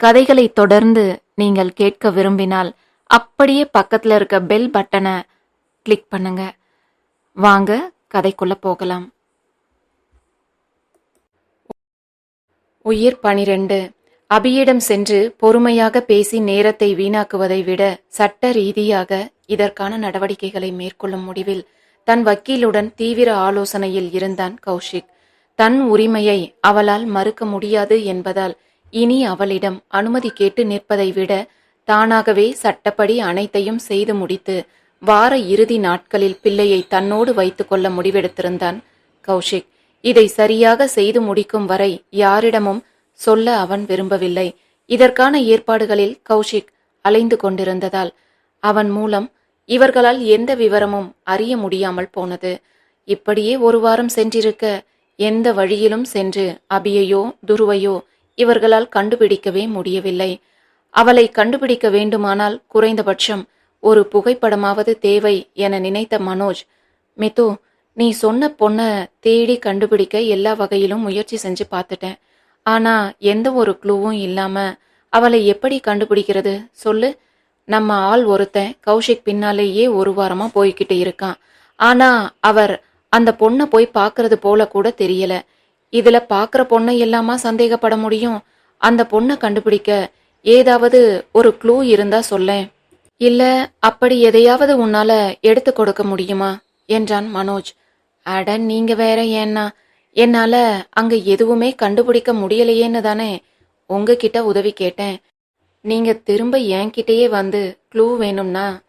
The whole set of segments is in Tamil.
கதைகளை தொடர்ந்து நீங்கள் கேட்க விரும்பினால் அப்படியே பக்கத்துல இருக்க பெல் பட்டனை கிளிக் பண்ணுங்க. வாங்க கதைக்குள்ள போகலாம். உயிர் பனிரெண்டு. அபியிடம் சென்று பொறுமையாக பேசி நேரத்தை வீணாக்குவதை விட சட்ட ரீதியாக இதற்கான நடவடிக்கைகளை மேற்கொள்ளும் முடிவில் தன் வக்கீலுடன் தீவிர ஆலோசனையில் இருந்தான் கௌஷிக். தன் உரிமையை அவளால் மறுக்க முடியாது என்பதால் இனி அவளிடம் அனுமதி கேட்டு நிற்பதை விட தானாகவே சட்டப்படி அனைத்தையும் செய்து முடித்து வார இறுதி நாட்களில் பிள்ளையை தன்னோடு வைத்துக்கொள்ள முடிவெடுத்திருந்தான் கௌஷிக். இதை சரியாக செய்து முடிக்கும் வரை யாரிடமும் சொல்ல அவன் விரும்பவில்லை. இதற்கான ஏற்பாடுகளில் கௌஷிக் அலைந்து கொண்டிருந்ததால் அவன் மூலம் இவர்களால் எந்த விவரமும் அறிய முடியாமல் போனது. இப்படியே ஒரு வாரம் சென்றிருக்க எந்த வழியிலும் சென்று அபியையோ துருவையோ இவர்களால் கண்டுபிடிக்கவே முடியவில்லை. அவளை கண்டுபிடிக்க வேண்டுமானால் குறைந்தபட்சம் ஒரு புகைப்படமாவது தேவை என நினைத்த மனோஜ் மித்து நீ சொன்ன பொண்ணை தேடி கண்டுபிடிக்க எல்லா வகையிலும் முயற்சி செஞ்சு பார்த்துட்டேன். ஆனா எந்த ஒரு க்ளூவும் இல்லாம அவளை எப்படி கண்டுபிடிக்கிறது? சொல்லு. நம்ம ஆள் ஒருத்தன் கௌஷிக் பின்னாலேயே ஒரு வாரமா போய்கிட்டு இருக்கான். ஆனா அவர் அந்த பொண்ணை போய் பார்க்கறது போல கூட தெரியல. இதுல பாக்குற பொண்ணை எல்லாமா சந்தேகப்பட முடியும். அந்த பொண்ணை கண்டுபிடிக்க ஏதாவது ஒரு க்ளூ இருந்தா சொல்லேன். இல்ல அப்படி எதையாவது உன்னால எடுத்து கொடுக்க முடியுமா? என்றான் மனோஜ். அட நீங்க வேற ஏன்னா? என்னால அங்க எதுவுமே கண்டுபிடிக்க முடியலையேன்னு தானே உங்ககிட்ட உதவி கேட்டேன். நீங்க திரும்ப என்கிட்டயே வந்து க்ளூ வேணும்னா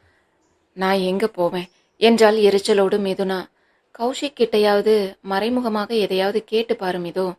நான் எங்க போவேன்? என்றால் எரிச்சலோடு மிதுனா. கௌஷிக் கிட்டையாவது மறைமுகமாக எதையாவது கேட்டு பாரும் இதோ.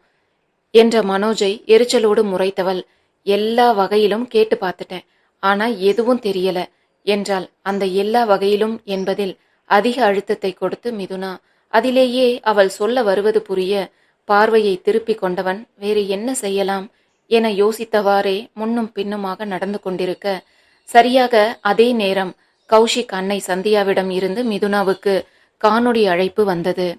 என்ற மனோஜை எரிச்சலோடு முறைத்தவள் எல்லா வகையிலும் கேட்டு பார்த்துட்டேன். ஆனா எதுவும் தெரியல. என்றால் அந்த எல்லா வகையிலும் என்பதில் அதிக அழுத்தத்தை கொடுத்து மிதுனா. அதிலேயே அவள் சொல்ல வருவது புரிய பார்வையை திருப்பிக் கொண்டவன் வேறு என்ன செய்யலாம்? என யோசித்தவாறே முன்னும் பின்னுமாக நடந்து கொண்டிருக்க. சரியாக அதே நேரம் கௌஷிக் அன்னை சந்தியாவிடம் இருந்து மிதுனாவுக்கு காணொளி அழைப்பு வந்தது.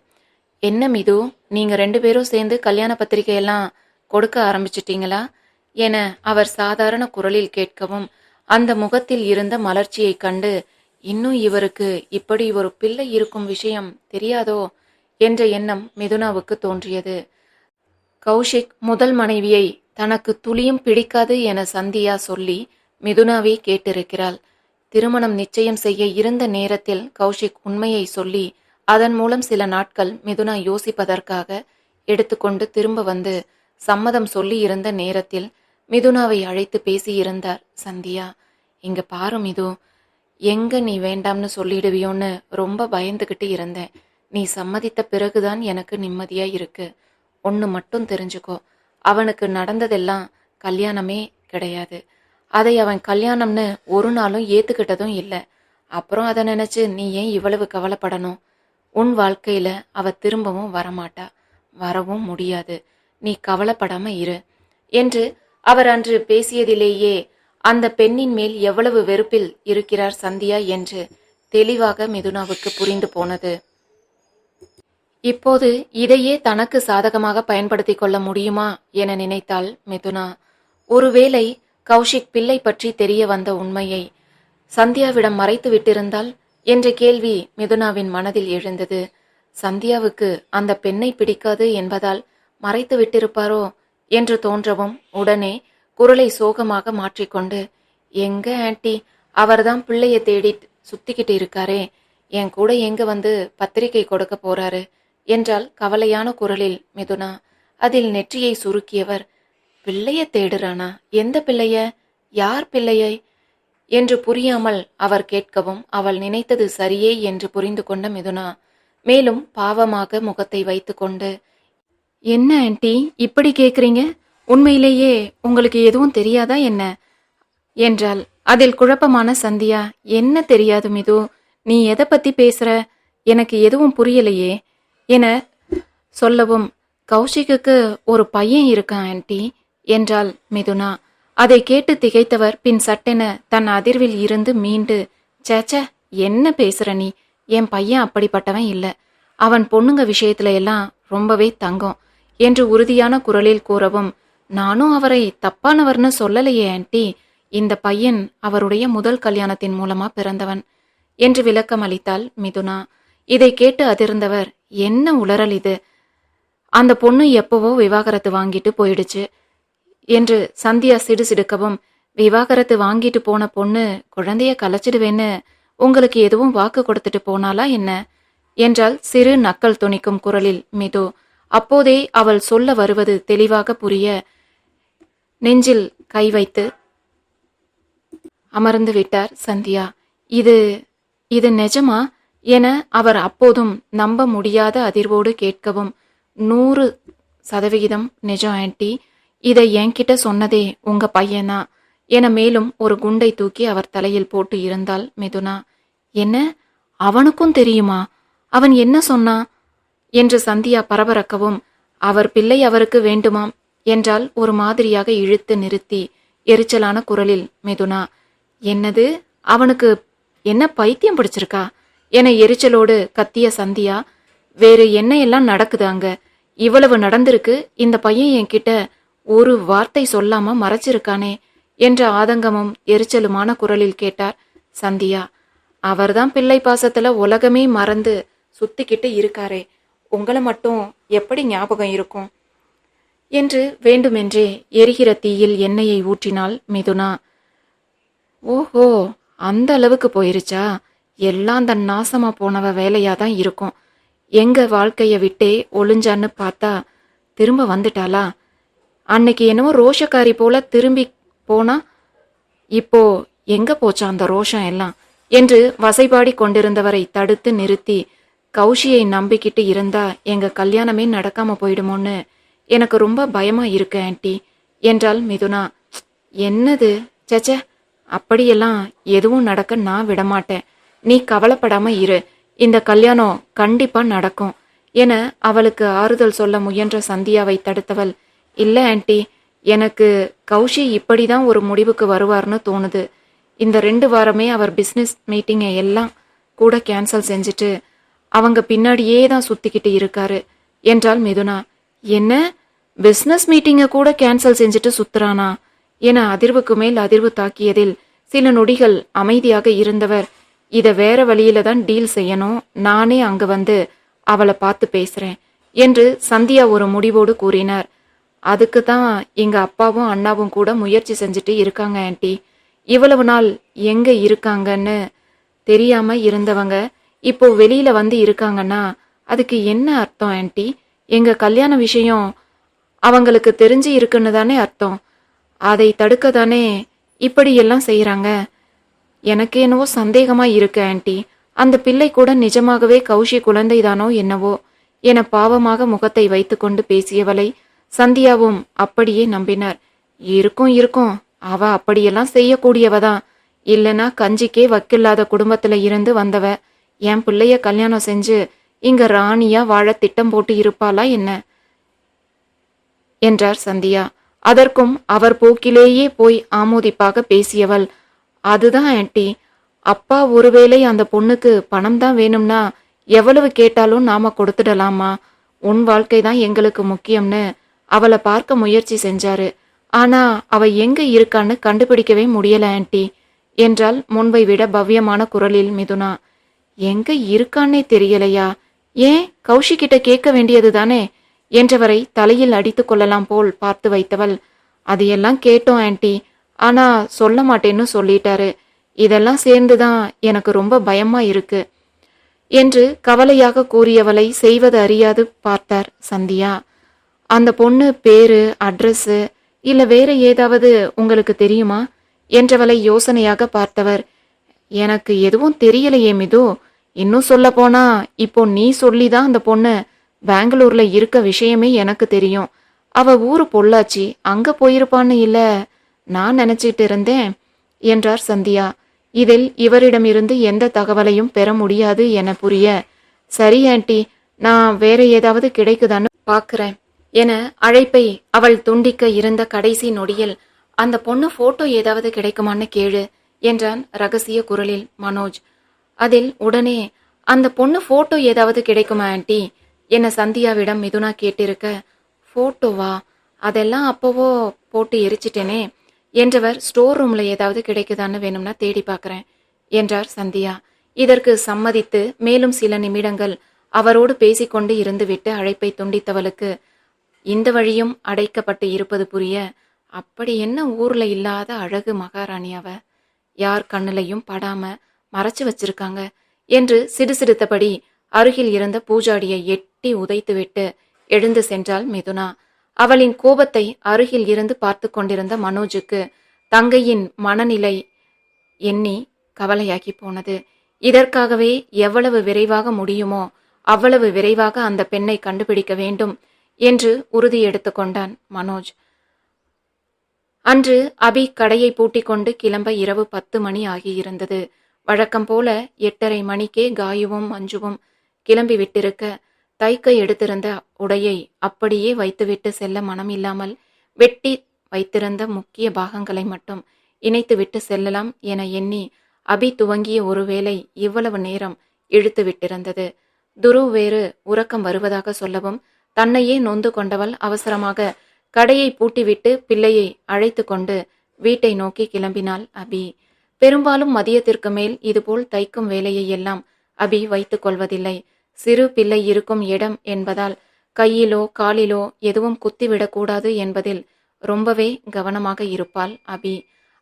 என்ன மிது நீங்க ரெண்டு பேரும் சேர்ந்து கல்யாண பத்திரிகையெல்லாம் கொடுக்க ஆரம்பிச்சிட்டீங்களா? என அவர் சாதாரண குரலில் கேட்கவும் அந்த முகத்தில் இருந்த மலர்ச்சியைக் கண்டு இன்னும் இவருக்கு இப்படி ஒரு பிள்ளை இருக்கும் விஷயம் தெரியாதோ என்ற எண்ணம் மிதுனாவுக்கு தோன்றியது. கௌஷிக் முதல் மனைவியை தனக்கு துளியும் பிடிக்காது என சந்தியா சொல்லி மிதுனாவே கேட்டிருக்கிறாள். திருமணம் நிச்சயம் செய்ய இருந்த நேரத்தில் கௌஷிக் உண்மையை சொல்லி அதன் மூலம் சில நாட்கள் மிதுனா யோசிப்பதற்காக எடுத்துக்கொண்டு திரும்ப வந்து சம்மதம் சொல்லி இருந்த நேரத்தில் மிதுனாவை அழைத்து பேசியிருந்தார் சந்தியா. இங்க பாரு மிது எங்க நீ வேண்டாம்னு சொல்லிடுவியோன்னு ரொம்ப பயந்துகிட்டு இருந்தேன். நீ சம்மதித்த பிறகுதான் எனக்கு நிம்மதியா இருக்கு. ஒன்று மட்டும் தெரிஞ்சுக்கோ. அவனுக்கு நடந்ததெல்லாம் கல்யாணமே கிடையாது. அதை அவன் கல்யாணம்னு ஒரு நாளும் ஏத்துக்கிட்டதும் இல்லை. அப்புறம் அதை நினைச்சு நீ ஏன் இவ்வளவு கவலைப்படணும்? உன் வாழ்க்கையில அவ திரும்பவும் வரமாட்டா. வரவும் முடியாது. நீ கவலைப்படாம இரு. என்று அவர் அன்று பேசியதிலேயே அந்த பெண்ணின் மேல் எவ்வளவு வெறுப்பில் இருக்கிறார் சந்தியா என்று தெளிவாக மிதுனாவுக்கு புரிந்து போனது. இப்போது இதையே தனக்கு சாதகமாக பயன்படுத்திக் கொள்ள முடியுமா என நினைத்தாள் மிதுனா. ஒருவேளை கௌஷிக் பிள்ளை பற்றி தெரிய வந்த உண்மையை சந்தியாவிடம் மறைத்து விட்டிருந்தால் என்ற கேள்வி மிதுனாவின் மனதில் எழுந்தது. சந்தியாவுக்கு அந்த பெண்ணை பிடிக்காது என்பதால் மறைத்து விட்டிருப்பாரோ என்று தோன்றவும் உடனே குரலை சோகமாக மாற்றிக்கொண்டு எங்க ஆன்டி அவர்தான் பிள்ளைய தேடி சுத்திக்கிட்டு இருக்காரே. என் கூட எங்க வந்து பத்திரிகை கொடுக்க போறாரு? என்றால் கவலையான குரலில் மிதுனா. அதில் நெற்றியை சுருக்கியவர் பிள்ளைய தேடுறானா? எந்த பிள்ளைய? யார் பிள்ளையை? என்று புரியாமல் அவர் கேட்கவும் அவள் நினைத்தது சரியே என்று புரிந்து கொண்ட மிதுனா மேலும் பாவமாக முகத்தை வைத்துக்கொண்டு என்ன ஆன்டி இப்படி கேக்குறீங்க? உண்மையிலேயே உங்களுக்கு எதுவும் தெரியாதா என்ன? என்றால் அதில் குழப்பமான சந்தியா? என்ன தெரியாது மிது? நீ எதை பத்தி பேசுற? எனக்கு எதுவும் புரியலையே என சொல்லவும் கௌஷிக்குக்கு ஒரு பையன் இருக்கான் ஆன்ட்டி என்றாள் மிதுனா. அதை கேட்டு திகைத்தவர் பின் சட்டென தன் அதிர்வில் இருந்து மீண்டு சேச்ச என்ன பேசுற நீ? என் பையன் அப்படிப்பட்டவன் இல்ல. அவன் பொண்ணுங்க விஷயத்துல எல்லாம் ரொம்பவே தங்கம் என்று உறுதியான குரலில் கூறவும் நானும் அவரை தப்பானவர்னு சொல்லலையே ஆன்டி இந்த பையன் அவருடைய முதல் கல்யாணத்தின் மூலமா பிறந்தவன் என்று விளக்கம் அளித்தாள் மிதுனா. இதை கேட்டு அதிர்ந்தவர் என்ன உளறல் இது? அந்த பொண்ணு எப்பவோ விவாகரத்து வாங்கிட்டு போயிடுச்சு. என்று சந்தியா சிடுசிடுக்கவும் விவாகரத்து வாங்கிட்டு போன பொண்ணு குழந்தைய கலைச்சிடுவேன்னு உங்களுக்கு எதுவும் வாக்கு கொடுத்துட்டு போனாலா என்ன? என்றால் சிறு நக்கல் துணிக்கும் குரலில் மிது. அப்போதே அவள் சொல்ல வருவது தெளிவாக புரிய நெஞ்சில் கை வைத்து அமர்ந்து விட்டார் சந்தியா. இது இது நிஜமா? என அவர் அப்போதும் நம்ப முடியாத அதிர்வோடு கேட்கவும் நூறு சதவிகிதம் நிஜம் ஆன்ட்டி இதை என்கிட்ட சொன்னதே உங்க பையனா? என மேலும் ஒரு குண்டை தூக்கி அவர் தலையில் போட்டு இருந்தால் மிதுனா. என்ன? அவனுக்கும் தெரியுமா? அவன் என்ன சொன்னா? என்று சந்தியா பரபரக்கவும் அவர் பிள்ளை அவருக்கு வேண்டுமாம் என்றால் ஒரு மாதிரியாக இழுத்து நிறுத்தி எரிச்சலான குரலில் மிதுனா. என்னது? அவனுக்கு என்ன பைத்தியம் பிடிச்சிருக்கா? என எரிச்சலோடு கத்திய சந்தியா. வேறு என்ன எல்லாம் நடக்குது அங்க? இவ்வளவு நடந்திருக்கு. இந்த பையன் என்கிட்ட ஒரு வார்த்தை சொல்லாம மறைச்சிருக்கானே என்ற ஆதங்கமும் எரிச்சலுமான குரலில் கேட்டார் சந்தியா. அவர்தான் பிள்ளை பாசத்துல உலகமே மறந்து சுத்திக்கிட்டு இருக்காரே. உங்களை மட்டும் எப்படி ஞாபகம் இருக்கும்? என்று வேண்டுமென்றே எரிகிற தீயில் எண்ணெயை ஊற்றினாள் மிதுனா. ஓஹோ அந்த அளவுக்கு போயிருச்சா? எல்லாம் தன் நாசமா போனவ வேலையா தான் இருக்கும். எங்க வாழ்க்கைய விட்டே ஒளிஞ்சான்னு பார்த்தா திரும்ப வந்துட்டாளா? அன்னைக்கு என்னவோ ரோஷக்காரி போல திரும்பி போனா இப்போ எங்க போச்சா அந்த ரோஷம் எல்லாம்? என்று வசைபாடி கொண்டிருந்தவரை தடுத்து நிறுத்தி கௌஷியை நம்பிக்கிட்டு இருந்தா எங்க கல்யாணமே நடக்காம போயிடுமோன்னு எனக்கு ரொம்ப பயமா இருக்கு ஆன்டி என்றாள் மிதுனா. என்னது? சச்ச அப்படியெல்லாம் எதுவும் நடக்க நான் விடமாட்டேன். நீ கவலைப்படாம இரு. இந்த கல்யாணம் கண்டிப்பா நடக்கும் என அவளுக்கு ஆறுதல் சொல்ல முயன்ற சந்தியாவை தடுத்தவள் இல்லை ஆன்ட்டி எனக்கு கௌஷி இப்படி தான் ஒரு முடிவுக்கு வருவார்னு தோணுது. இந்த ரெண்டு வாரமே அவர் பிஸ்னஸ் மீட்டிங்கை எல்லாம் கூட கேன்சல் செஞ்சுட்டு அவங்க பின்னாடியே தான் சுத்திக்கிட்டு இருக்காரு. என்றால் மிதுனா. என்ன? பிஸ்னஸ் மீட்டிங்கை கூட கேன்சல் செஞ்சுட்டு சுத்துறானா? என அதிர்வுக்கு மேல் அதிர்வு தாக்கியதில் சில நொடிகள் அமைதியாக இருந்தவர் இதை வேற வழியில தான் டீல் செய்யணும் நானே அங்க வந்து அவளை பார்த்து பேசுறேன் என்று சந்தியா ஒரு முடிவோடு கூறினார். அதுக்கு தான் எங்க அப்பாவும் அண்ணாவும் கூட முயற்சி செஞ்சுட்டு இருக்காங்க ஆன்ட்டி இவ்வளவு நாள் எங்க இருக்காங்கன்னு தெரியாம இருந்தவங்க இப்போ வெளியில வந்து இருக்காங்கன்னா அதுக்கு என்ன அர்த்தம் ஆன்ட்டி எங்க கல்யாண விஷயம் அவங்களுக்கு தெரிஞ்சு இருக்குன்னு தானே அர்த்தம். அதை தடுக்க தானே இப்படியெல்லாம் செய்கிறாங்க எனக்கு என்னவோ சந்தேகமாக இருக்கு ஆன்ட்டி அந்த பிள்ளை கூட நிஜமாகவே கௌஷி குழந்தைதானோ என்னவோ என பாவமாக முகத்தை வைத்துக்கொண்டு பேசியவளை சந்தியாவும் அப்படியே நம்பினார். இருக்கும் இருக்கும். அவ அப்படியெல்லாம் செய்யக்கூடியவதான். இல்லனா கஞ்சிக்கே வக்கில்லாத குடும்பத்துல இருந்து வந்தவ. என் பிள்ளைய கல்யாணம் செஞ்சு இங்க ராணியா வாழ திட்டம் போட்டு இருப்பாளா என்ன? என்றார் சந்தியா. அதற்கும் அவர் போக்கிலேயே போய் ஆமோதிப்பாக பேசியவள். அதுதான் ஆன்டி அப்பா ஒருவேளை அந்த பொண்ணுக்கு பணம் தான் வேணும்னா எவ்வளவு கேட்டாலும் நாம கொடுத்துடலாமா? உன் வாழ்க்கை தான் எங்களுக்கு முக்கியம்னு. அவளை பார்க்க முயற்சி செஞ்சாரு. ஆனா அவ எங்க இருக்கான்னு கண்டுபிடிக்கவே முடியல ஆன்டி என்றால் முன்பை விட பவ்யமான குரலில் மிதுனா. எங்க இருக்கான்னே தெரியலையா? ஏன் கௌஷி கிட்ட கேட்க வேண்டியது தானே என்றவரை தலையில் அடித்து கொள்ளலாம் போல் பார்த்து வைத்தவள். அதையெல்லாம் கேட்டோம் ஆன்டி ஆனா சொல்ல மாட்டேன்னு சொல்லிட்டாரு. இதெல்லாம் சேர்ந்துதான் எனக்கு ரொம்ப பயமா இருக்கு என்று கவலையாக கூறியவளை செய்வது அறியாது பார்த்தார் சந்தியா. அந்த பொண்ணு பேரு அட்ரஸ் இல்லை வேற ஏதாவது உங்களுக்கு தெரியுமா? என்றவளை யோசனையாக பார்த்தவர். எனக்கு எதுவும் தெரியலையே மிது. இன்னும் சொல்ல போனா இப்போ நீ சொல்லிதான் அந்த பொண்ணு பெங்களூர்ல இருக்க விஷயமே எனக்கு தெரியும். அவ ஊரு பொள்ளாச்சி. அங்க போயிருப்பான்னு இல்ல நான் நினைச்சிட்டு இருந்தேன் என்றார் சந்தியா. இதில் இவரிடமிருந்து எந்த தகவலையும் பெற முடியாது என புரிய. சரி ஆண்டி. நான் வேற ஏதாவது கிடைக்குதான்னு பாக்குறேன். என அழைப்பை அவள் துண்டிக்க இருந்த கடைசி நொடியில் அந்த பொண்ணு போட்டோ ஏதாவது கிடைக்குமான்னு கேளு என்றான் ரகசிய குரலில் மனோஜ். அதில் உடனே அந்த பொண்ணு போட்டோ ஏதாவது கிடைக்குமா ஆண்டி? என சந்தியாவிடம் மிதுனா கேட்டிருக்க போட்டோவா? அதெல்லாம் அப்போவோ போட்டு எரிச்சிட்டேனே என்றவர் ஸ்டோர் ரூம்ல ஏதாவது கிடைக்குதான்னு வேணும்னா தேடி பார்க்குறேன் என்றார் சந்தியா. இதற்கு சம்மதித்து மேலும் சில நிமிடங்கள் அவரோடு பேசிக்கொண்டு இருந்துவிட்டு அழைப்பை துண்டித்தவளுக்கு இந்த வழியும் அடைக்கப்பட்டு இருப்பது புரிய அப்படி என்ன ஊர்ல இல்லாத அழகு மகாராணி அவ? யார் கண்ணிலையும் படாம மறைச்சு வச்சிருக்காங்க என்று சிடுசிடுத்தபடி அருகில் இருந்த பூஜாடியை எட்டி உதைத்துவிட்டு எழுந்து சென்றாள் மிதுனா. அவளின் கோபத்தை அருகில் இருந்து பார்த்து கொண்டிருந்த மனோஜுக்கு தங்கையின் மனநிலை எண்ணி கவலையாகி போனது. இதற்காகவே எவ்வளவு விரைவாக முடியுமோ அவ்வளவு விரைவாக அந்த பெண்ணை கண்டுபிடிக்க வேண்டும் என்று உறுதி எடுத்துக்கொண்டான் மனோஜ். அன்று அபி கடையை பூட்டிக் கொண்டு கிளம்ப இரவு பத்து மணி ஆகியிருந்தது. வழக்கம் போல எட்டரை மணிக்கே காயுவும் மஞ்சுவும் கிளம்பி விட்டிருக்க தைக்க எடுத்திருந்த உடையை அப்படியே வைத்துவிட்டு செல்ல மனமில்லாமல் வெட்டி வைத்திருந்த முக்கிய பாகங்களை மட்டும் இணைத்துவிட்டு செல்லலாம் என எண்ணி அபி துவங்கிய ஒருவேளை இவ்வளவு நேரம் இழுத்து விட்டிருந்தது துரு வேறு உறக்கம் வருவதாக சொல்லவும் தன்னையே நொந்து கொண்டவள் அவசரமாக கடையை பூட்டிவிட்டு பிள்ளையை அழைத்து கொண்டு வீட்டை நோக்கி கிளம்பினாள் அபி. பெரும்பாலும் மதியத்திற்கு மேல் இதுபோல் தைக்கும் வேலையை எல்லாம் அபி வைத்துக் கொள்வதில்லை. சிறு பிள்ளை இருக்கும் இடம் என்பதால் கையிலோ காலிலோ எதுவும் குத்திவிடக்கூடாது என்பதில் ரொம்பவே கவனமாக இருப்பாள் அபி.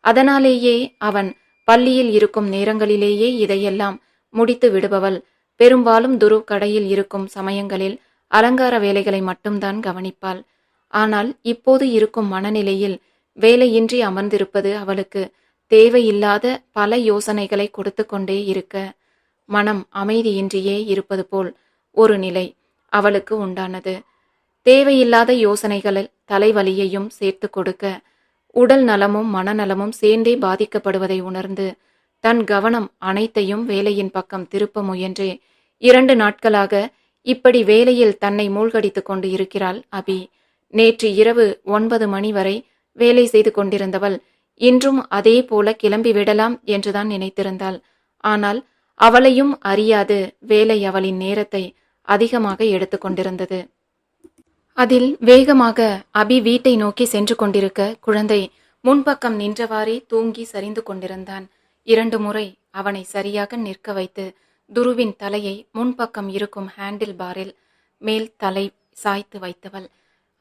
அதனாலேயே அவன் பள்ளியில் இருக்கும் நேரங்களிலேயே இதையெல்லாம் முடித்து விடுபவள். பெரும்பாலும் துரு கடையில் இருக்கும் சமயங்களில் அலங்கார வேலைகளை மட்டும்தான் கவனிப்பாள். ஆனால் இப்போது இருக்கும் மனநிலையில் வேலையின்றி அமர்ந்திருப்பது அவளுக்கு தேவையில்லாத பல யோசனைகளை கொடுத்து கொண்டே இருக்க மனம் அமைதியின்றியே இருப்பது போல் ஒரு நிலை அவளுக்கு உண்டானது. தேவையில்லாத யோசனைகளில் தலைவலியையும் சேர்த்து கொடுக்க உடல் நலமும் மனநலமும் சேர்ந்தே பாதிக்கப்படுவதை உணர்ந்து தன் கவனம் அனைத்தையும் வேலையின் பக்கம் திருப்ப முயன்றே இரண்டு நாட்களாக இப்படி வேலையில் தன்னை மூழ்கடித்து கொண்டு இருக்கிறாள் அபி. நேற்று இரவு ஒன்பது மணி வரை வேலை செய்து கொண்டிருந்தவள் இன்றும் அதே போல கிளம்பி விடலாம் என்றுதான் நினைத்திருந்தாள். ஆனால் அவளையும் அறியாது வேலை அவளின் நேரத்தை அதிகமாக எடுத்துக்கொண்டிருந்தது அதில் வேகமாக அபி வீட்டை நோக்கி சென்று கொண்டிருக்க குழந்தை முன்பக்கம் நின்றவாறே தூங்கி சரிந்து கொண்டிருந்தான். இரண்டு முறை அவனை சரியாக நிற்க வைத்து துருவின் தலையை முன்பக்கம் இருக்கும் ஹேண்டில் பாரில் மேல் தலை சாய்த்து வைத்தவள்.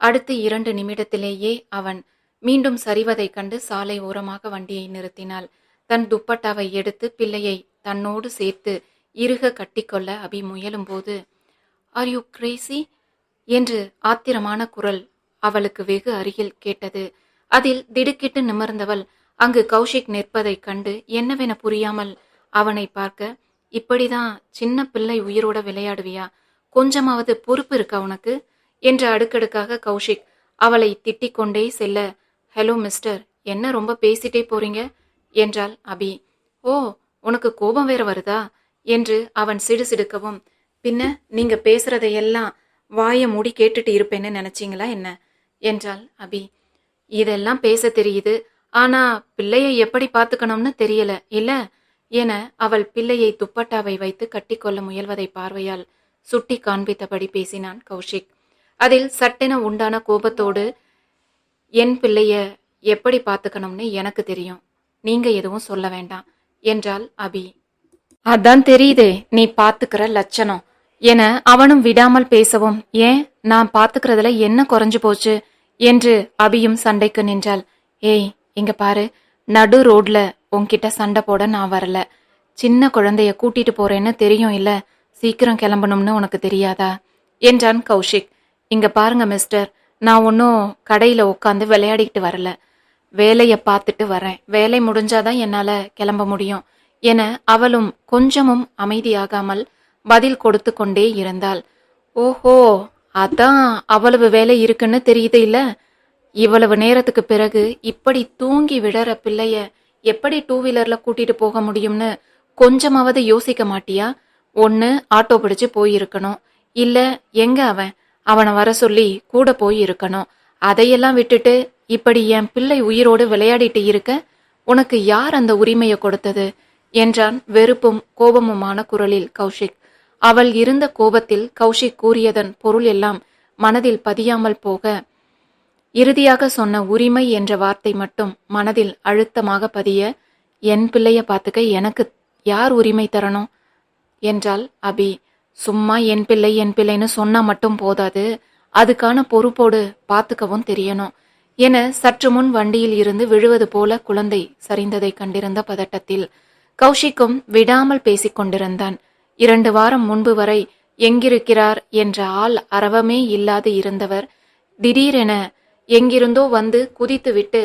அடுத்து இரண்டு நிமிடத்திலேயே அவன் மீண்டும் சரிவதைக் கண்டு சாலை ஓரமாக வண்டியை நிறுத்தினாள். தன் துப்பட்டாவை எடுத்து பிள்ளையை தன்னோடு சேர்த்து இறுக கட்டிக்கொள்ள அபி முயலும்போது ஆர் யூ கிரேசி என்று ஆத்திரமான குரல் அவளுக்கு வெகு அருகில் கேட்டது. அதில் திடுக்கிட்டு நிமிர்ந்தவள் அங்கு கௌஷிக் நிற்பதைக் கண்டு என்னவென புரியாமல் அவனை பார்க்க இப்படிதான் சின்ன பிள்ளை உயிரோட விளையாடுவியா? கொஞ்சமாவது பொறுப்பு இருக்கா உனக்கு? என்று அடுக்கடுக்காக கௌஷிக் அவளை திட்டிக் கொண்டே செல்ல ஹலோ மிஸ்டர் என்ன ரொம்ப பேசிட்டே போறீங்க? என்றாள் அபி. ஓ உனக்கு கோபம் வேற வருதா? என்று அவன் சிடுசிடுக்கவும் பின்ன நீங்க பேசுறதையெல்லாம் வாயை மூடி கேட்டுட்டு இருப்பேன்னு நினைச்சிங்களா என்ன? என்றாள் அபி. இதெல்லாம் பேச தெரியுது. ஆனா பிள்ளைய எப்படி பார்த்துக்கணும்னு தெரியல. இல்ல என அவள் பிள்ளையை துப்பட்டாவை வைத்து கட்டிக்கொள்ள முயல்வதை பார்வையால் சுட்டி காண்பித்தபடி பேசினான் கௌஷிக். அதில் சட்டென உண்டான கோபத்தோடு என் பிள்ளைய எப்படி பார்த்துக்கணும்னு எனக்கு தெரியும். நீங்க எதுவும் சொல்ல வேண்டாம் என்றாள் அபி. அதான் தெரியுதே நீ பாத்துக்கிற லட்சணம் என அவனும் விடாமல் பேசவும் ஏன் நான் பாத்துக்கிறதுல என்ன குறைஞ்சு போச்சு? என்று அபியும் சண்டைக்கு நின்றாள். ஏய் இங்க பாரு நடு ரோட்ல உன்கிட்ட சண்டை போட நான் வரல. சின்ன குழந்தைய கூட்டிட்டு போறேன்னு தெரியும் இல்ல. சீக்கிரம் கிளம்பணும்னு உனக்கு தெரியாதா? என்றான் கௌஷிக். இங்க பாருங்க மிஸ்டர். நான் ஒன்றும் கடையில் உட்காந்து விளையாடிக்கிட்டு வரல. வேலையை பார்த்துட்டு வரேன். வேலை முடிஞ்சாதான் என்னால் கிளம்ப முடியும் என அவளும் கொஞ்சமும் அமைதியாகாமல் பதில் கொடுத்து கொண்டே இருந்தாள். ஓஹோ அதான். அவ்வளவு வேலை இருக்குன்னு தெரியுது இல்லை? இவ்வளவு நேரத்துக்கு பிறகு இப்படி தூங்கி விடற பிள்ளைய எப்படி டூ வீலர்ல கூட்டிட்டு போக முடியும்னு கொஞ்சமாவது யோசிக்க மாட்டியா? ஒன்னு ஆட்டோ பிடிச்சு போயிருக்கணும். இல்ல எங்க அவன்? அவனை வர சொல்லி கூட போய் இருக்கணும் அதையெல்லாம் விட்டுட்டு இப்படி என் பிள்ளை உயிரோடு விளையாடிட்டு இருக்க உனக்கு யார் அந்த உரிமையை கொடுத்தது? என்றான் வெறுப்பும் கோபமுமான குரலில் கௌஷிக். அவள் இருந்த கோபத்தில் கௌஷிக் கூறியதன் பொருள் எல்லாம் மனதில் பதியாமல் போக இறுதியாக சொன்ன உரிமை என்ற வார்த்தை மட்டும் மனதில் அழுத்தமாக பதிய என் பிள்ளைய பார்த்துக்க எனக்கு யார் உரிமை தரணும்? என்றாள் அபி. சும்மா என் பிள்ளை என் பிள்ளைன்னு சொன்னா மட்டும் போதாது. அதுக்கான பொறுப்போடு பார்த்துக்கவும் தெரியணும் என சற்று முன் வண்டியில் இருந்து விழுவது போல குழந்தை சரிந்ததை கண்டிருந்த பதட்டத்தில் கௌஷிக்கும் விடாமல் பேசிக் கொண்டிருந்தான். இரண்டு வாரம் முன்பு வரை எங்கிருக்கிறார்? என்ற ஆள் அரவமே இல்லாது இருந்தவர் திடீரென எங்கிருந்தோ வந்து குதித்துவிட்டு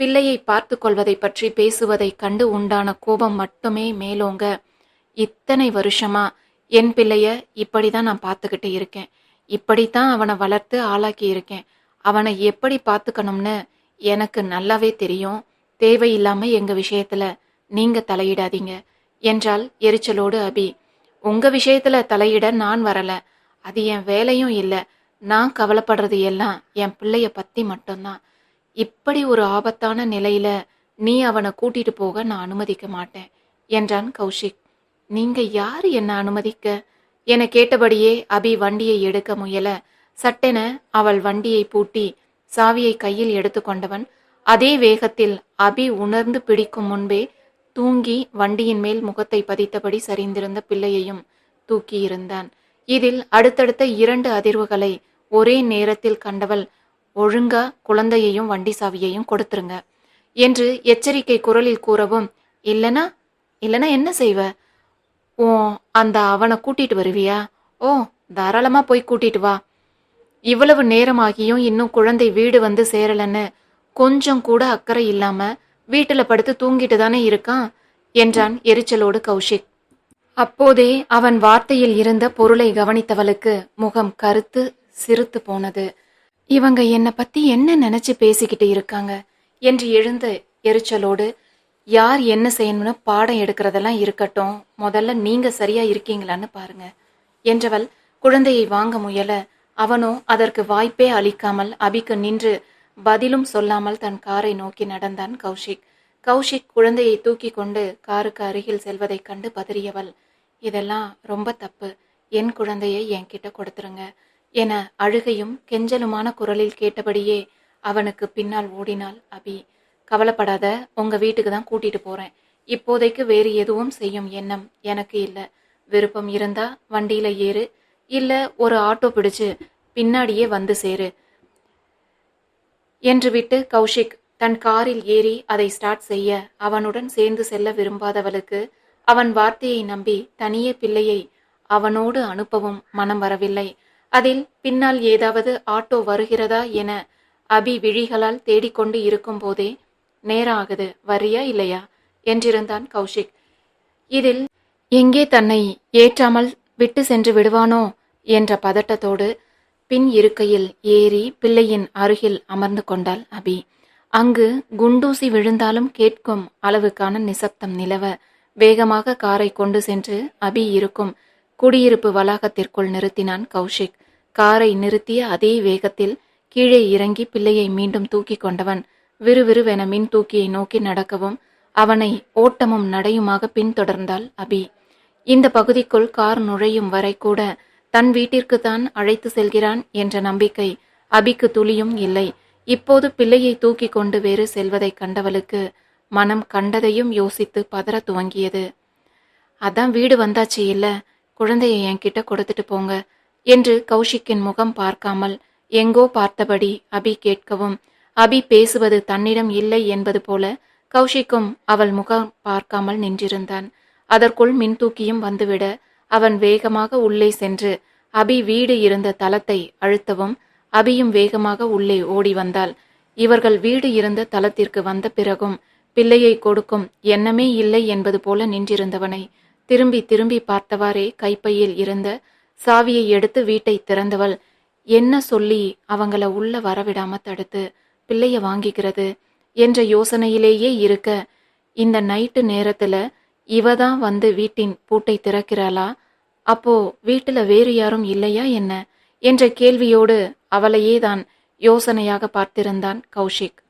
பிள்ளையை பார்த்து கொள்வதை பற்றி பேசுவதைக் கண்டு உண்டான கோபம் மட்டுமே மேலோங்க. இத்தனை வருஷமா என் பிள்ளைய இப்படிதான் நான் பார்த்துக்கிட்டு இருக்கேன். இப்படித்தான் அவனை வளர்த்து ஆளாக்கி இருக்கேன். அவனை எப்படி பார்த்துக்கணும்னு எனக்கு நல்லாவே தெரியும். தேவையில்லாம எங்க விஷயத்துல நீங்க தலையிடாதீங்க என்றால் எரிச்சலோடு அபி. உங்க விஷயத்துல தலையிட நான் வரல. அது என் வேலையும் இல்லை. நான் கவலைப்படுறது எல்லாம் என் பிள்ளைய பத்தி மட்டும்தான். இப்படி ஒரு ஆபத்தான நிலையில நீ அவனை கூட்டிட்டு போக நான் அனுமதிக்க மாட்டேன் என்றான் கௌஷிக். நீங்க யாரு என்ன அனுமதிக்க? என கேட்டபடியே அபி வண்டியை எடுக்க முயல. சட்டென அவள் வண்டியை பூட்டி சாவியை கையில் எடுத்துக்கொண்டவன் அதே வேகத்தில் அபி உணர்ந்து பிடிக்கும் முன்பே தூங்கி வண்டியின் மேல் முகத்தை பதித்தபடி சரிந்திருந்த பிள்ளையையும் தூக்கியிருந்தான் இதில் அடுத்தடுத்த இரண்டு அதிர்வுகளை ஒரே நேரத்தில் கண்டவள் ஒழுங்கா குழந்தையையும் வண்டி சாவியையும் கொடுத்துருங்க என்று எச்சரிக்கை குரலில் கூறவும் இல்லனா இல்லனா என்ன செய்வ? ஓ அந்த அவனை கூட்டிட்டு வருவியா? ஓ தாராளமா போய் கூட்டிட்டு வா. இவ்வளவு நேரமாகியும் இன்னும் குழந்தை வீடு வந்து சேரலன்னு கொஞ்சம் கூட அக்கறை இல்லாம வீட்டுல படுத்து தூங்கிட்டு தானே இருக்கான்? என்றான் எரிச்சலோடு கௌஷிக். அப்போதே அவன் வார்த்தையில் இருந்த பொருளை கவனித்தவளுக்கு முகம் கருத்து சிறுத்து போனது. இவங்க என்னை பத்தி என்ன நினைச்சு பேசிக்கிட்டு இருக்காங்க? என்று எழுந்த எரிச்சலோடு யார் என்ன செய்யணும்னு பாடம் எடுக்கிறதெல்லாம் இருக்கட்டும். முதல்ல நீங்க சரியா இருக்கீங்களான்னு பாருங்க. என்றவள் குழந்தையை வாங்க முயல அவனோ அதற்கு வாய்ப்பே அளிக்காமல் அபிக்கு நின்று பதிலும் சொல்லாமல் தன் காரை நோக்கி நடந்தான் கௌஷிக். கௌஷிக் குழந்தையை தூக்கி கொண்டு காருக்கு அருகில் செல்வதைக் கண்டு பதறியவள் இதெல்லாம் ரொம்ப தப்பு. என் குழந்தையை என்கிட்ட கொடுத்துருங்க என அழுகையும் கெஞ்சலுமான குரலில் கேட்டபடியே அவனுக்கு பின்னால் ஓடினாள் அபி. கவலைப்படாத உங்க வீட்டுக்கு தான் கூட்டிட்டு போறேன். இப்போதைக்கு வேறு எதுவும் செய்யும் எண்ணம் எனக்கு இல்லை. விருப்பம் இருந்தா வண்டியில ஏறு இல்ல ஒரு ஆட்டோ பிடிச்சு பின்னாடியே வந்து சேரு என்று விட்டு கௌஷிக் தன் காரில் ஏறி அதை ஸ்டார்ட் செய்ய அவனுடன் சேர்ந்து செல்ல விரும்பாதவளுக்கு அவன் வார்த்தையை நம்பி தனியே பிள்ளையை அவனோடு அனுப்பவும் மனம் வரவில்லை. அதில் பின்னால் ஏதாவது ஆட்டோ வருகிறதா என அபி விழிகளால் தேடிக்கொண்டு இருக்கும் போதே நேரம் ஆகுது வரியா இல்லையா? என்றிருந்தான் கௌஷிக். இதில் எங்கே தன்னை ஏற்றாமல் விட்டு சென்று விடுவானோ? என்ற பதட்டத்தோடு பின் இருக்கையில் ஏறி பிள்ளையின் அருகில் அமர்ந்து கொண்டாள் அபி. அங்கு குண்டூசி விழுந்தாலும் கேட்கும் அளவுக்கான நிசப்தம் நிலவ வேகமாக காரை கொண்டு சென்று அபி இருக்கும் குடியிருப்பு வளாகத்திற்குள் நிறுத்தினான் கௌஷிக். காரை நிறுத்திய அதே வேகத்தில் கீழே இறங்கி பிள்ளையை மீண்டும் தூக்கி கொண்டவன். விறுவிறுவென மின் தூக்கியை நோக்கி நடக்கவும் அவனை ஓட்டமும் நடையுமாக பின்தொடர்ந்தாள் அபி. இந்த பகுதிக்குள் கார் நுழையும் வரை கூட தன் வீட்டிற்கு தான் அழைத்து செல்கிறான் என்ற நம்பிக்கை அபிக்கு துளியும் இல்லை. இப்போது பிள்ளையை தூக்கி கொண்டு வேறு செல்வதைக் கண்டவளுக்கு மனம் கண்டதையும் யோசித்து பதற துவங்கியது. அதான் வீடு வந்தாச்சு இல்ல. குழந்தையை என்கிட்ட கொடுத்துட்டு போங்க என்று கௌஷிக்கின் முகம் பார்க்காமல் எங்கோ பார்த்தபடி அபி கேட்கவும் அபி பேசுவது தன்னிடம் இல்லை என்பது போல கௌஷிக்கும் அவள் முகம் பார்க்காமல் நின்றிருந்தான். அதற்குள் மின்தூக்கியும் வந்துவிட அவன் வேகமாக உள்ளே சென்று அபி வீடு இருந்த தளத்தை அழுத்தவும் அபியும் வேகமாக உள்ளே ஓடி வந்தாள். இவர்கள் வீடு இருந்த தளத்திற்கு வந்த பிறகும் பிள்ளையை கொடுக்கும் எண்ணமே இல்லை என்பது போல நின்றிருந்தவனை திரும்பி திரும்பி பார்த்தவாறே கைப்பையில் இருந்த சாவியை எடுத்து வீட்டை திறந்தவள். என்ன சொல்லி அவங்கள உள்ள வரவிடாம தடுத்து பிள்ளைய வாங்கிக்கிறது என்ற யோசனையிலேயே இருக்க இந்த நைட்டு நேரத்துல இவ தான் வந்து வீட்டின் பூட்டை திறக்கிறாளா? அப்போ வீட்டுல வேறு யாரும் இல்லையா என்ன? என்ற கேள்வியோடு அவளையே தான் யோசனையாக பார்த்திருந்தான் கௌஷிக்.